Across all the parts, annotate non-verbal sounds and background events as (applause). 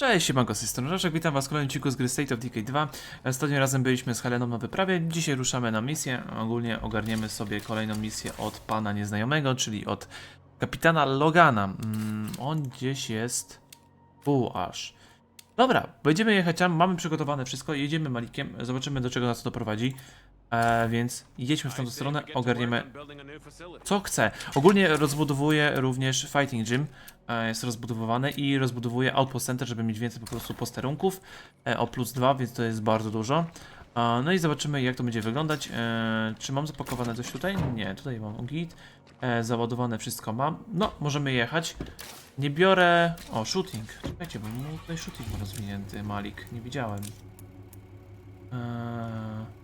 Cześć, siemanko, z tej witam was w kolejnym odcinku z gry State of Decay 2. Ostatnio razem byliśmy z Heleną na wyprawie, dzisiaj ruszamy na misję. Ogólnie ogarniemy sobie kolejną misję od pana nieznajomego, czyli od kapitana Logana. Mm, on gdzieś jest... U, aż. Dobra, będziemy jechać tam, mamy przygotowane wszystko, jedziemy Malikiem, zobaczymy do czego nas to doprowadzi. E, więc jedźmy w tą stronę, ogarniemy co chce. Ogólnie rozbudowuję również Fighting Gym, e, jest rozbudowywany i rozbudowuję Outpost Center, żeby mieć więcej po prostu posterunków e, o plus 2, więc to jest bardzo dużo. E, No i zobaczymy jak to będzie wyglądać. E, Czy mam zapakowane coś tutaj? Nie, tutaj mam git. E, Załadowane wszystko mam. No, możemy jechać. Nie biorę... O, shooting. Czekajcie, bo tutaj shooting rozwinięty, Malik. Nie widziałem. Eee...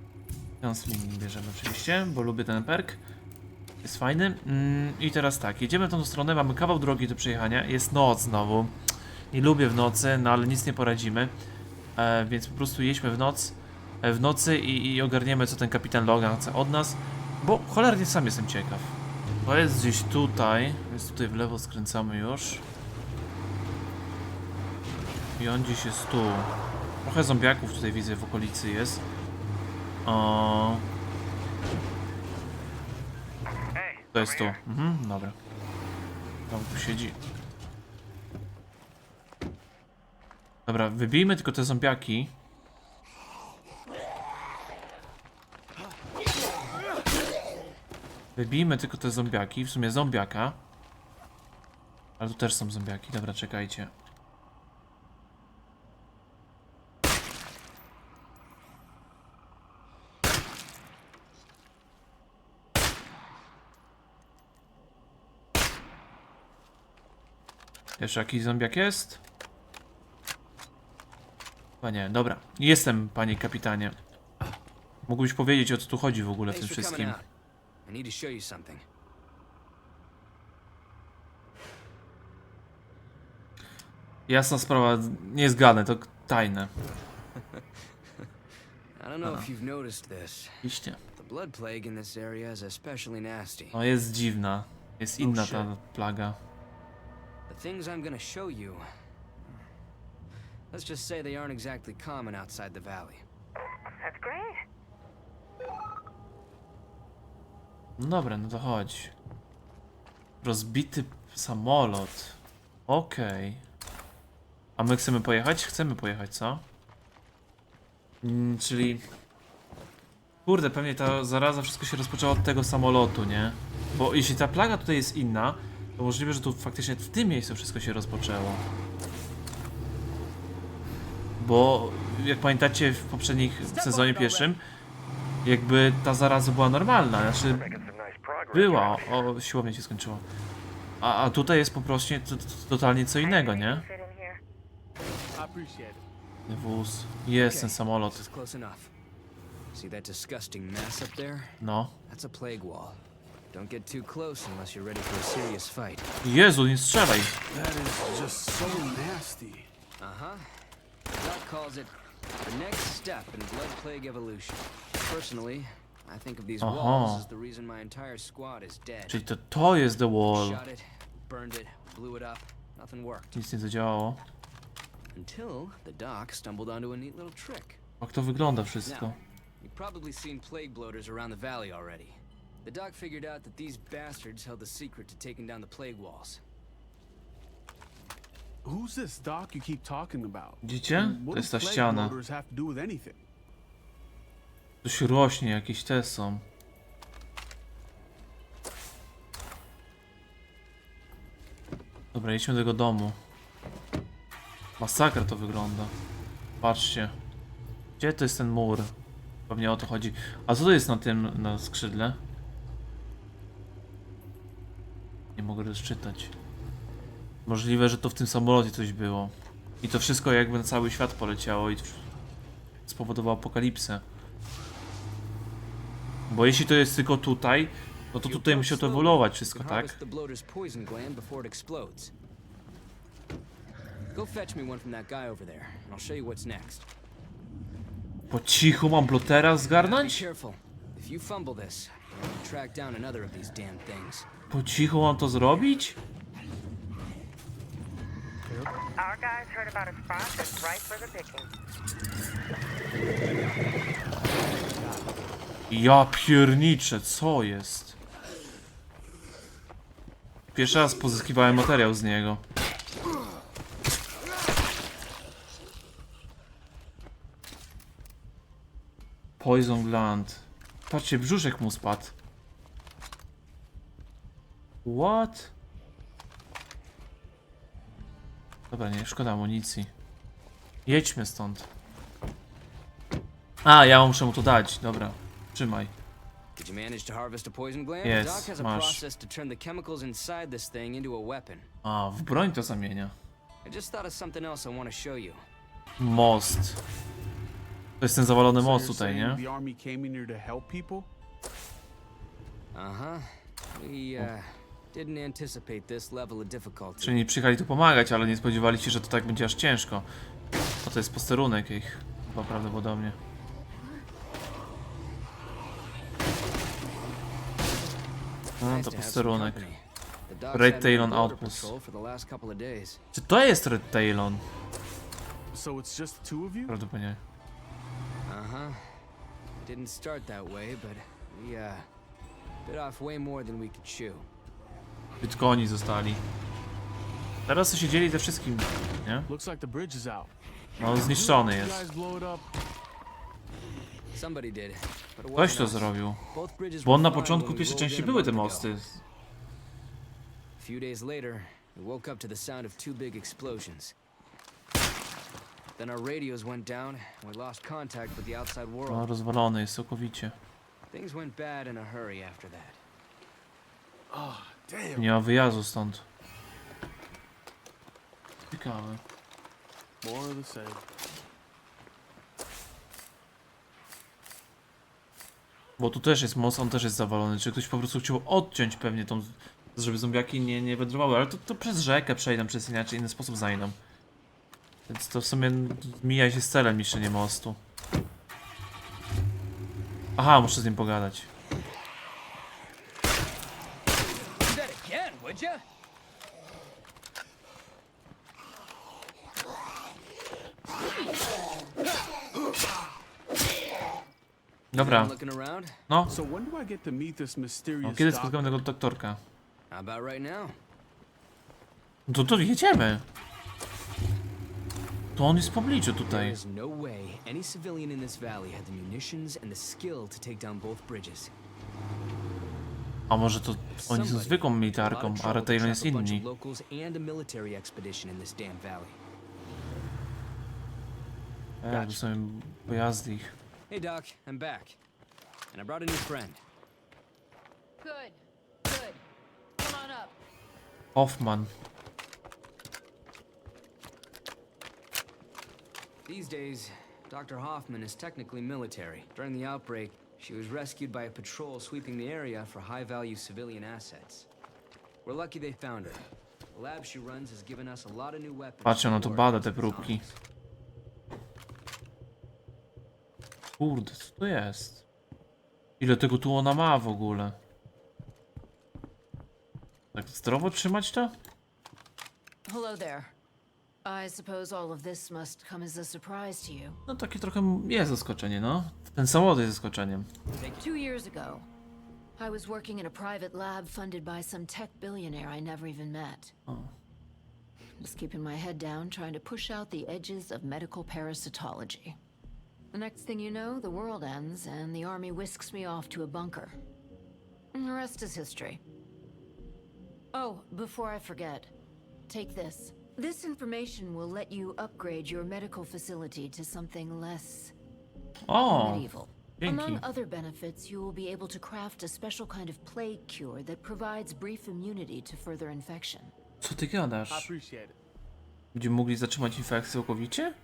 Gunsling bierzemy oczywiście, bo lubię ten perk. Jest fajny. Mm, I teraz tak, jedziemy w tą stronę, mamy kawał drogi do przejechania. Jest noc znowu. Nie lubię w nocy, no ale nic nie poradzimy. E, więc po prostu jedźmy w noc. E, w nocy i, i ogarniemy, co ten kapitan Logan chce od nas. Bo cholernie sam jestem ciekaw. To jest gdzieś tutaj, więc tutaj w lewo skręcamy już. I on gdzieś jest tu. Trochę zombiaków tutaj widzę w okolicy jest. O. To jest tu. Mhm, dobra. Tam tu siedzi. Dobra, wybijmy tylko te zombiaki. Wybijmy tylko te zombiaki, w sumie zombiaka. Ale tu też są zombiaki, dobra, czekajcie. Jeszcze jakiś zombiak jest? Panie, dobra. Jestem, panie kapitanie. Mógłbyś powiedzieć, o co tu chodzi w ogóle w tym wszystkim. Jasna sprawa, nie zgadnę, to tajne. (laughs) I don't know if you've noticed this. Oczywiście. The blood plague in this area is especially nasty. No jest dziwna. Jest inna shit. ta plaga. Things I'm gonna show you. Let's just say they aren't exactly common outside the valley. That's great. No dobra, no to chodź. Rozbity samolot. Okej. A my chcemy pojechać? Chcemy pojechać, co? Mm, czyli... Kurde, pewnie ta zaraza wszystko się rozpoczęło od tego samolotu, nie? Bo jeśli ta plaga tutaj jest inna, to możliwe, że tu faktycznie w tym miejscu wszystko się rozpoczęło. Bo jak pamiętacie w poprzednich sezonie pierwszym, jakby ta zaraza była normalna, znaczy była, o, siłownia się skończyła. A, a tutaj jest po prostu to, to, totalnie co innego, nie? Wóz, jest ten samolot, no. That's a plague wall. Don't get too close unless you're ready for a serious fight. Jezu, nie strzelaj! That is just so nasty. Uh-huh. Doc calls it the next step in blood plague evolution. Personally, I think of these Aha. walls as the reason my entire squad is dead. Czyli to, to jest The Wall. Shot it, burned it, blew it up. Nothing worked. Nic nie zadziałało. Until the doc stumbled onto a neat little trick. Jak to wygląda wszystko? Now, you've probably seen plague bloaters around the valley already. The doc figured out that these bastards held the secret to taking down the plague walls. Who's this doc you keep talking about? Widzicie? To What jest ta plague ściana. bloaters have to do with anything? Coś rośnie, jakieś te są. Dobra, jedźmy do tego domu. Masakra to wygląda. Patrzcie. Gdzie to jest ten mur? Pewnie o to chodzi. A co to jest na tym, na skrzydle? Nie mogę rozczytać. Możliwe, że to w tym samolocie coś było. I to wszystko jakby na cały świat poleciało i spowodowało apokalipsę. Bo jeśli to jest tylko tutaj, no to tutaj musi to ewoluować wszystko, tak? Po cichu mam blotera zgarnąć? Po cichu mam to zrobić? Our guys heard about a spot that's right for the picking. Ja pierniczę, co jest? Pierwszy raz pozyskiwałem materiał z niego. Poison gland. Patrzcie, brzuszek mu spadł. What? Dobra, nie, szkoda amunicji. Jedźmy stąd. A, ja muszę mu to dać, dobra. Trzymaj. Did you manage to harvest a poison gland? Yes, Doc has a masz. process to turn the chemicals inside this thing into a weapon. A, w broń to zamienia. I just thought of something else I want to show you. Most. To jest ten zawalony most tutaj, nie? The army came in here to help people? Uh huh. We uh, didn't anticipate this level of difficulty. Czyli nie przyjechali tu pomagać, ale nie spodziewali się, że to tak będzie aż ciężko. No to jest posterunek ich. Chyba prawdopodobnie. No to posterunek. Red border Outpost. Czy to jest Red Talon? So it's just two of you? Prawdopodobnie. Uh huh. Didn't start that way, but we uh bit off way more than we could chew. Bitcoini zostali. Teraz to się dzieli ze wszystkim, nie? Looks like the bridge is out. No zniszczony jest. Somebody did, but it Ktoś wasn't to us. zrobił. Both bridges Bo on na fine początku when we pierwszej rolled części in a były te month ago. mosty. A few days later, we woke up to the sound of two big explosions. Then our radios went down, and we lost contact with the outside world. No rozwalony jest całkowicie. Things went bad in a hurry after that. Oh, damn. Nie ma wyjazdu stąd. Ciekawe. More of the same. Bo tu też jest most, on też jest zawalony. Czy ktoś po prostu chciał odciąć pewnie tą, żeby zombiaki nie, nie wędrowały, ale to, to przez rzekę przejdą, przez inaczej, inny sposób zajdą. Więc to w sumie mija się z celem niszczenie mostu. Aha, muszę z nim pogadać. Do that you? Dobra, Looking around? no. So when do I get to meet this no mysterious kiedy spotkamy tego doktorka? How about right now? No to, to jedziemy. To on jest w pobliżu There tutaj. is no way any civilian in this valley had the munitions and the skill to take down both bridges. A może to oni są zwykłą militarką, a Retail jest inni. damn valley. E, pojazdy ich. Hey Doc, I'm back. And I brought a new friend. Good. Good. Come on up. Hoffman. These days, Dr. Hoffman is technically military. During the outbreak, she was rescued by a patrol sweeping the area for high-value civilian assets. We're lucky they found her. The lab she runs has given us a lot of new weapons. Patrzcie, ona to bada te próbki. Kurde, co to jest? Ile tego tu ona ma w ogóle? Tak zdrowo trzymać to? Hello there. I suppose all of this must come as a surprise to you. No takie trochę jest zaskoczenie, no. Ten samochód jest zaskoczeniem. Two years ago, I was working in a private lab funded by some tech billionaire I never even met. Oh. Just keeping my head down, trying to push out the edges of medical parasitology. The next thing you know, the world ends and the army whisks me off to a bunker. And the rest is history. Oh, before I forget, take this. This information will let you upgrade your medical facility to something less O, medieval. dzięki. Among other benefits, you will be able to craft a special kind of plague cure that provides brief immunity to further infection. Co ty I gadasz? appreciate it. Będziemy mogli zatrzymać infekcję całkowicie?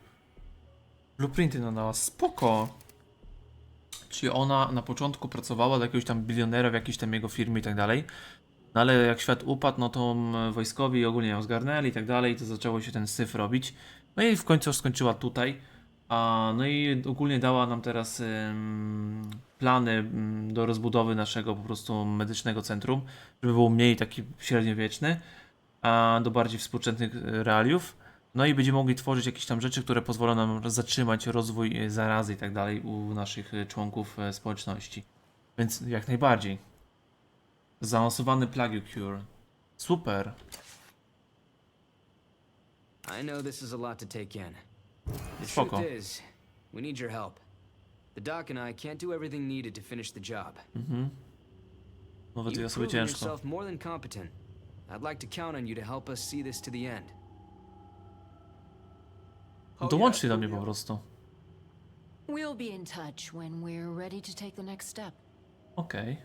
Blueprinty nadała, spoko. Czyli ona na początku pracowała dla jakiegoś tam bilionera w jakiejś tam jego firmie i tak dalej. No ale jak świat upadł, no to mm, wojskowi ogólnie ją zgarnęli i tak dalej, to zaczęło się ten syf robić. No i w końcu skończyła tutaj. A, no i ogólnie dała nam teraz ym, plany ym, do rozbudowy naszego po prostu medycznego centrum, żeby było mniej taki średniowieczny, a do bardziej współczesnych y, realiów. No i będziemy mogli tworzyć jakieś tam rzeczy, które pozwolą nam zatrzymać rozwój e, zarazy i tak dalej u naszych e, członków e, społeczności. Więc jak najbardziej. Zaawansowany Plague Cure. Super. I know this is a lot to take in. The Spoko. truth is, we need your help. The doc and I can't do everything needed to finish the job. Nowe dwie You've osoby proven ciężko. yourself more than competent. I'd like to count on you to help us see this to the end. Oh, Dołączcie yeah, do mnie po prostu. We'll be in touch when we're ready to take the next step. Okej.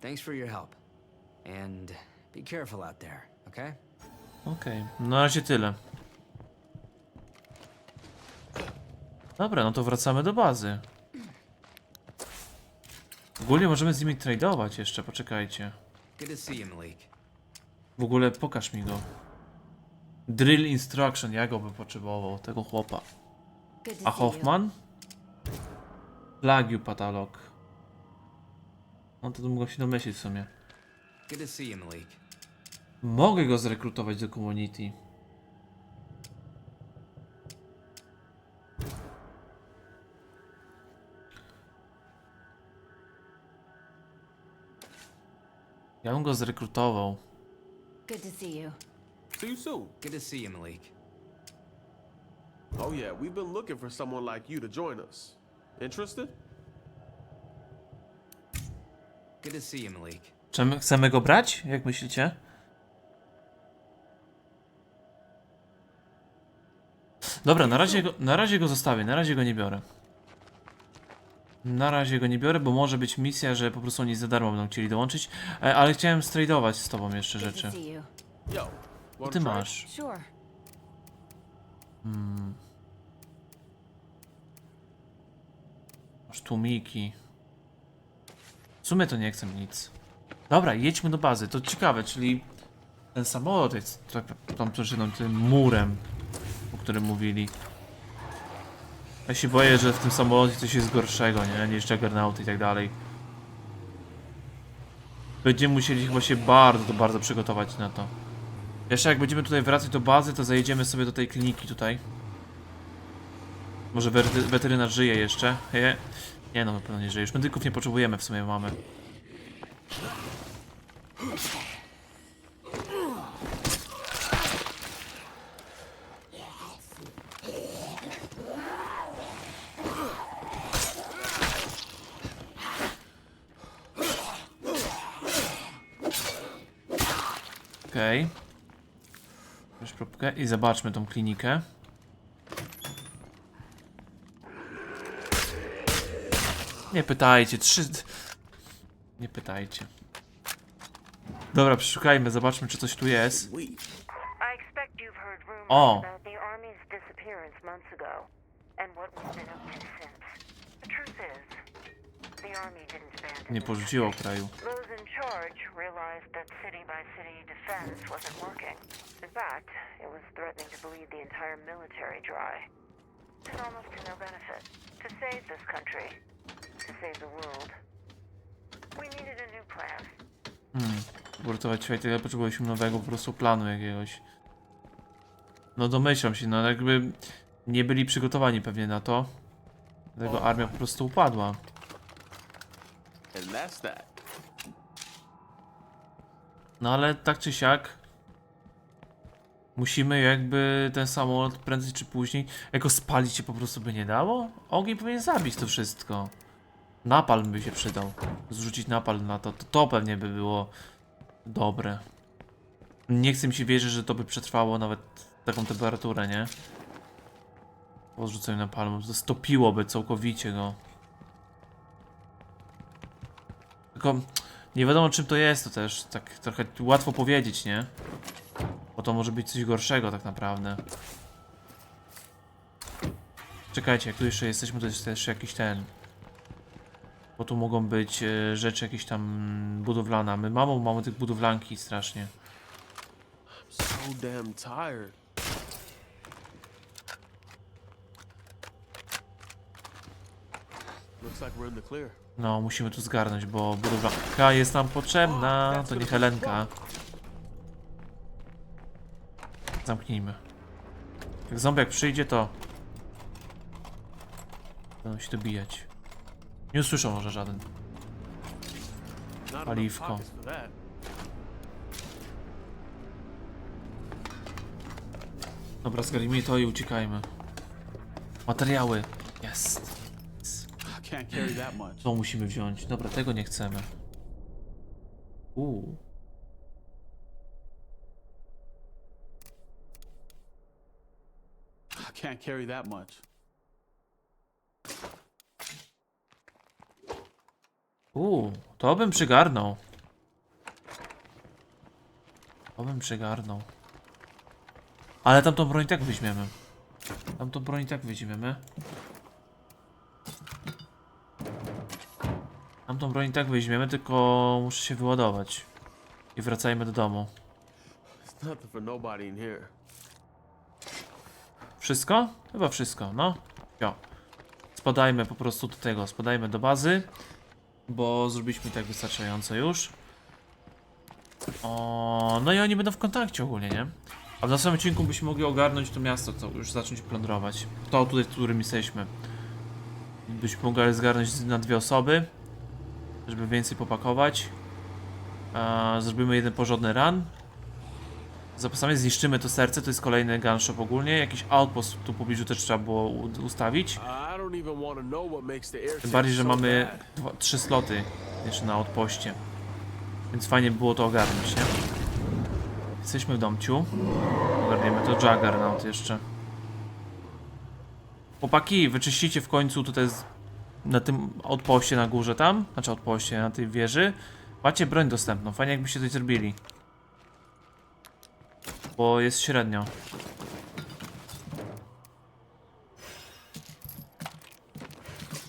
Thanks for your help. And be careful out there, okay? Okej, na razie tyle. Dobra, no to wracamy do bazy. Ogólnie możemy z nimi tradeować jeszcze, poczekajcie. Good to see you, Malik. W ogóle pokaż mi go. Drill Instruction, ja go bym potrzebował, tego chłopa. Good to A see you. Hoffman? Plagiu Patalog. No to mogę się domyślić w sumie. Good to see you, Malik. Mogę go zrekrutować do community. Ja bym go zrekrutował. Good to see you. See you soon. Good to see you, Malik. Oh yeah, we've been looking for someone like you to join us. Interested? Good to see you, Malik. Czy my chcemy go brać? Jak myślicie? Dobra, na razie, go, na razie go zostawię, na razie go nie biorę. Na razie go nie biorę, bo może być misja, że po prostu oni za darmo będą chcieli dołączyć. E, ale chciałem stradować z tobą jeszcze rzeczy. Co ty masz? Sure. Masz tłumiki. W sumie to nie chcę nic. Dobra, jedźmy do bazy. To ciekawe, czyli ten samolot jest tam przed tym murem, o którym mówili. Ja się boję, że w tym samolocie coś jest gorszego, nie? Niż Juggernaut i tak dalej. Będziemy musieli chyba się bardzo, bardzo przygotować na to. Jeszcze jak będziemy tutaj wracać do bazy, to zajedziemy sobie do tej kliniki tutaj. Może weterynarz żyje jeszcze? Je. Nie no, na pewno nie żyje. Już medyków nie potrzebujemy, w sumie mamy. Okej. Weź próbkę i zobaczmy tą klinikę. Nie pytajcie, trzy... Nie pytajcie. Dobra, przeszukajmy, zobaczmy czy coś tu jest. Abandon Nie porzuciło kraju. To almost to no benefit. To save this country, Hmm. Uratować świat, ale potrzebowaliśmy nowego po prostu planu jakiegoś. No domyślam się, no jakby nie byli przygotowani pewnie na to. Dlatego armia po prostu upadła. And that's that. No ale tak czy siak musimy jakby ten samolot prędzej czy później jako spalić się po prostu by nie dało? Ogień powinien zabić to wszystko. Napalm by się przydał. Zrzucić napalm na to, to, to pewnie by było dobre. Nie chcę mi się wierzyć, że to by przetrwało nawet taką temperaturę, nie? Po zrzuceniu napalmu, to stopiłoby całkowicie go. Tylko nie wiadomo czym to jest, to też tak trochę łatwo powiedzieć, nie? Bo to może być coś gorszego tak naprawdę. Czekajcie, jak tu jeszcze jesteśmy, to jest też jakiś ten... Bo tu mogą być e, rzeczy jakieś tam budowlane. My mamy, mamy tych budowlanki strasznie. So damn tired. No, musimy tu zgarnąć, bo budowlanka jest nam potrzebna. To nie Helenka. Zamknijmy. Jak zombiak przyjdzie, to... Będą się dobijać. Nie usłyszą może żaden. Paliwko. Dobra, zgarnijmy to i uciekajmy. Materiały. Jest. To musimy wziąć. Dobra, tego nie chcemy. Uuu. Can't carry that much. Uuu, to bym przygarnął. To bym przygarnął. Ale tamtą broń tak weźmiemy. Tamtą broń tak weźmiemy. Tamtą broń tak weźmiemy, tylko muszę się wyładować. I wracajmy do domu. Wszystko? Chyba wszystko, no. Jo. Spadajmy po prostu do tego, spadajmy do bazy. Bo zrobiliśmy tak wystarczająco już. O, no i oni będą w kontakcie ogólnie, nie? A w następnym odcinku byśmy mogli ogarnąć to miasto, co już zacząć plądrować. To tutaj, w którym jesteśmy. Byśmy mogli zgarnąć na dwie osoby. Żeby więcej popakować. E, zrobimy jeden porządny run. Zapasami zniszczymy to serce, to jest kolejny gunshop ogólnie. Jakiś outpost tu w pobliżu też trzeba było ustawić. Tym bardziej, że mamy dwa, trzy sloty jeszcze na outpoście. Więc fajnie by było to ogarnąć, nie? Jesteśmy w domciu. Ogarniemy to Juggernaut jeszcze. Chłopaki, wyczyścicie w końcu tutaj z, na tym outpoście na górze tam, znaczy outpoście na tej wieży. Macie broń dostępną, fajnie jakbyście coś zrobili. Bo jest średnio.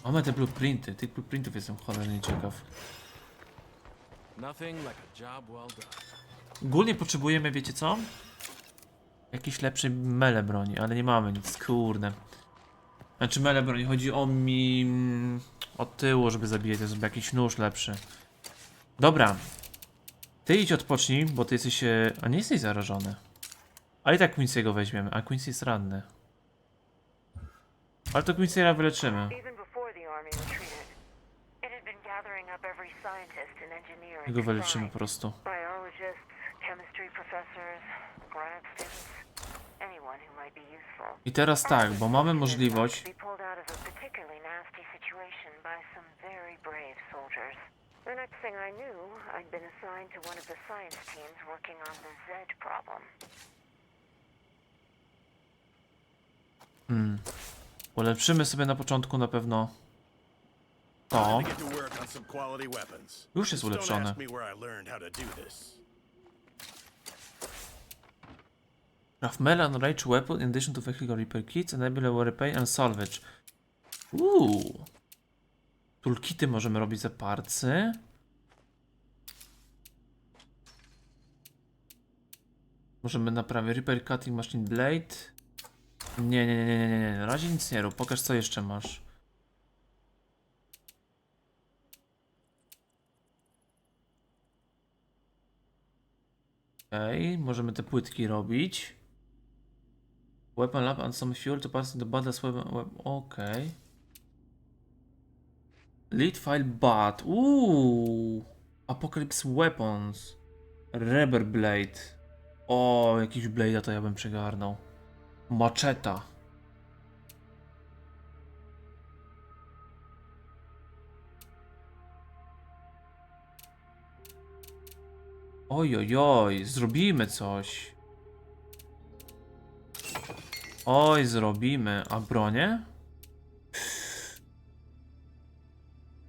Mamy te blueprinty, tych blueprintów jestem cholernie ciekaw. Ogólnie potrzebujemy, wiecie co? Jakiś lepszy mele broni, ale nie mamy nic, kurde. Znaczy mele broni, chodzi o mi... mm, od tyłu, żeby zabijać, to sobie jakiś nóż lepszy. Dobra. Ty idź odpocznij, bo ty jesteś... e, A nie jesteś zarażony. Ale i tak Quincy'ego weźmiemy, a Quincy jest ranny. Ale to Quincy'era wyleczymy. Even before the army retreated, it had been gathering up every scientist and engineer I go wyleczymy po prostu. Biologists, chemistry professors, grad students, anyone who might be useful. I teraz tak, bo mamy możliwość... To be pulled out of a particularly nasty situation by some very brave soldiers. The next thing I knew, I'd been assigned to one of the science teams working on the Z problem. Hmm. Ulepszymy sobie na początku na pewno to. Już jest Don't ulepszone. ask me where I learned how to do this. Craft melee and rage weapon in addition to vehicle repair kits, enable repair and salvage. Uuu. Toolkity możemy robić za parcy. Możemy naprawić repair cutting machine blade. Nie, nie, nie, nie, nie, nie, na razie nic nie rób. Pokaż co jeszcze masz. Okej, możemy te płytki robić. Weapon lab and some fuel to pass into bundles weapon. Web Okej. Lead file bat. Uuu. Apocalypse weapons. Rubber blade. O, jakiś blade'a to ja bym przygarnął. Maczeta. Oj, oj, oj, zrobimy coś. Oj, zrobimy. A bronię?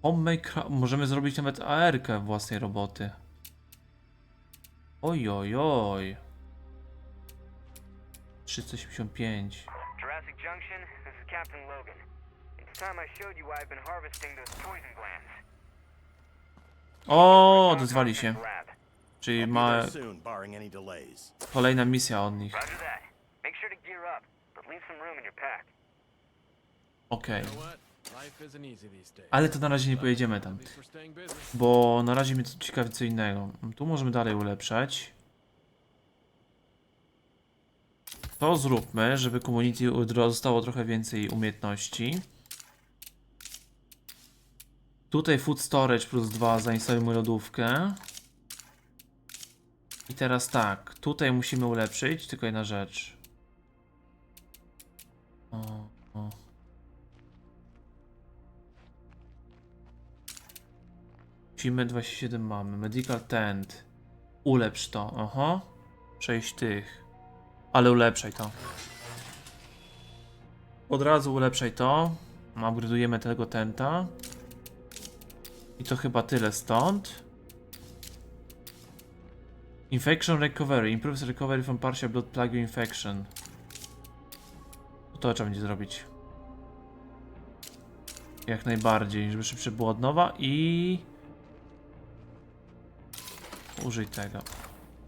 Homemade Możemy zrobić nawet AR-kę własnej roboty. Oj, oj, oj. 375. Jurassic Junction, this is Captain Logan. It's time I showed you why I've been harvesting those poison glands. O, odezwali się. Czyli ma kolejna misja od nich. Okej. Days. Ale to na razie nie pojedziemy tam. Bo na razie mnie to ciekawi co innego. Tu możemy dalej ulepszać. To zróbmy, żeby community dostało trochę więcej umiejętności. Tutaj food storage plus 2 zainstalujmy lodówkę. I teraz tak, tutaj musimy ulepszyć, tylko jedna rzecz. O, o. Musimy 27 mamy. Medical tent. Ulepsz to. Oho. 6 tych. Ale ulepszaj to. Od razu ulepszaj to. Upgrade'ujemy tego tenta. I to chyba tyle stąd. Infection recovery. Improves recovery from partial blood plague infection. To trzeba będzie zrobić. Jak najbardziej, żeby szybciej była od nowa i... Użyj tego.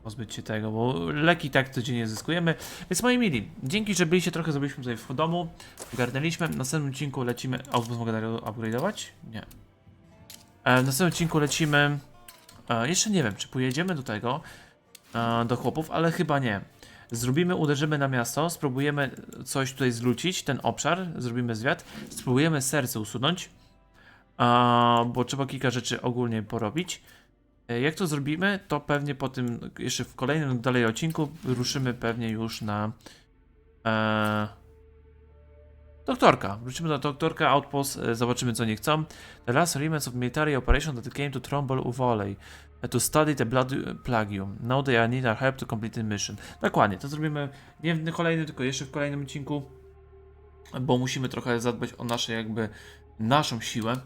Pozbyć się tego, bo leki tak codziennie zyskujemy. Więc moi mili, dzięki, że byliście trochę, zrobiliśmy tutaj w domu. Ogarnęliśmy. W następnym odcinku lecimy... Autobus mogę dalej upgrade'ować? Nie. E, w następnym odcinku lecimy... E, jeszcze nie wiem, czy pojedziemy do tego, do chłopów, ale chyba nie. Zrobimy, uderzymy na miasto, spróbujemy coś tutaj zlucić, ten obszar, zrobimy zwiat, spróbujemy serce usunąć, a, bo trzeba kilka rzeczy ogólnie porobić. E, Jak to zrobimy, to pewnie po tym, jeszcze w kolejnym dalej odcinku, ruszymy pewnie już na e, doktorka. Wrócimy do doktorka, outpost, e, zobaczymy co nie chcą. The last remnants of military operation that came to Trumbull Valley to study the blood plagium. Now they need our help to complete the mission. Dokładnie, to zrobimy nie w kolejnym, tylko jeszcze w kolejnym odcinku, bo musimy trochę zadbać o nasze jakby, naszą siłę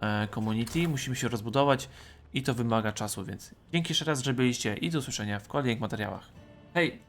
e, community, musimy się rozbudować i to wymaga czasu, więc dzięki jeszcze raz, że byliście i do usłyszenia w kolejnych materiałach. Hej!